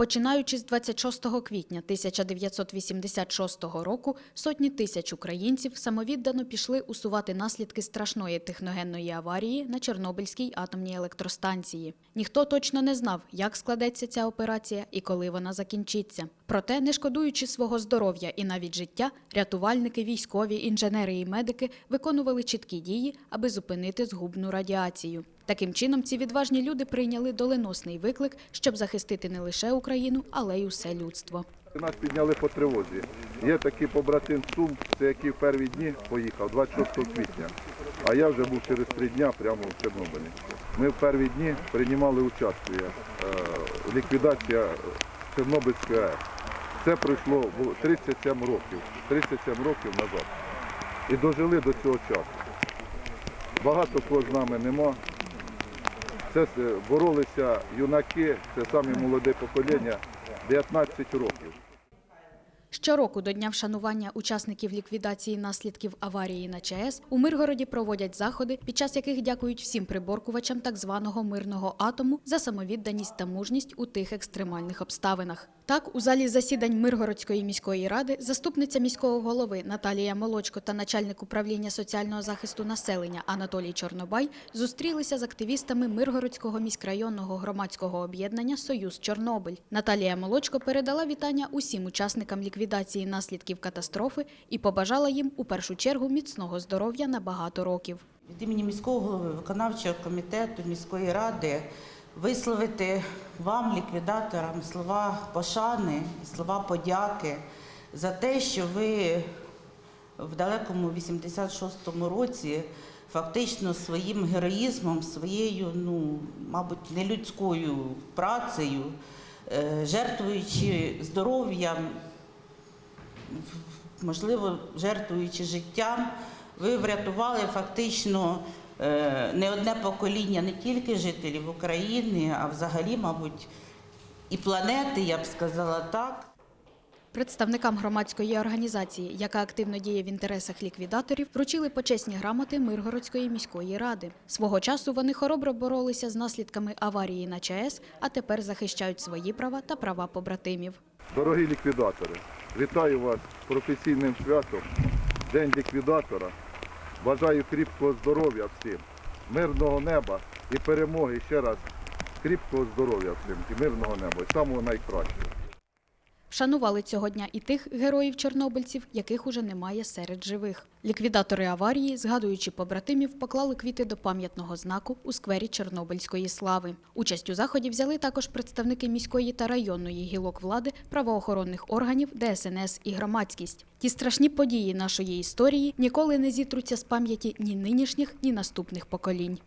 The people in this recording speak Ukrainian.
Починаючи з 26 квітня 1986 року, сотні тисяч українців самовіддано пішли усувати наслідки страшної техногенної аварії на Чорнобильській атомній електростанції. Ніхто точно не знав, як складеться ця операція і коли вона закінчиться. Проте, не шкодуючи свого здоров'я і навіть життя, рятувальники, військові, інженери і медики виконували чіткі дії, аби зупинити згубну радіацію. Таким чином, ці відважні люди прийняли доленосний виклик, щоб захистити не лише Україну, але й усе людство. Нас підняли по тривозі. Є такий побратим Сум, це який в перші дні поїхав 26 квітня. А я вже був через три дні прямо в Чорнобилі. Ми в перші дні приймали участь е, ліквідація Чорнобильської АЕС. Це пройшло 37 років, 37 років назад. І дожили до цього часу. Багато кого з нами нема. Це боролися юнаки, це саме молоде покоління, 19 років. Щороку до дня вшанування учасників ліквідації наслідків аварії на ЧАЕС у Миргороді проводять заходи, під час яких дякують всім приборкувачам так званого мирного атому за самовідданість та мужність у тих екстремальних обставинах. Так, у залі засідань Миргородської міської ради заступниця міського голови Наталія Молочко та начальник управління соціального захисту населення Анатолій Чорнобай зустрілися з активістами Миргородського міськрайонного громадського об'єднання Союз Чорнобиль. Наталія Молочко передала вітання усім учасникам ліквідації наслідків катастрофи і побажала їм у першу чергу міцного здоров'я на багато років. від імені міського голови виконавчого комітету міської ради висловити вам, ліквідаторам, слова пошани, слова подяки за те, що ви в далекому 86-му році фактично своїм героїзмом, своєю, ну, мабуть, нелюдською працею, е, жертвуючи здоров'ям, можливо, жертвуючи життям, ви врятували фактично е, не одне покоління не тільки жителів України, а взагалі, мабуть, і планети, я б сказала так. Представникам громадської організації, яка активно діє в інтересах ліквідаторів, вручили почесні грамоти Миргородської міської ради. Свого часу вони хоробро боролися з наслідками аварії на ЧАЕС, а тепер захищають свої права та права побратимів. Дорогі ліквідатори, вітаю вас з професійним святом, День ліквідатора. Бажаю кріпкого здоров'я всім, мирного неба і перемоги ще раз. Кріпкого здоров'я всім і мирного неба, і самого найкращого. Вшанували цього дня і тих героїв-чорнобильців, яких уже немає серед живих. Ліквідатори аварії, згадуючи побратимів, поклали квіти до пам'ятного знаку у сквері Чорнобильської слави. Участь у заході взяли також представники міської та районної гілок влади, правоохоронних органів, ДСНС і громадськість. Ті страшні події нашої історії ніколи не зітруться з пам'яті ні нинішніх, ні наступних поколінь.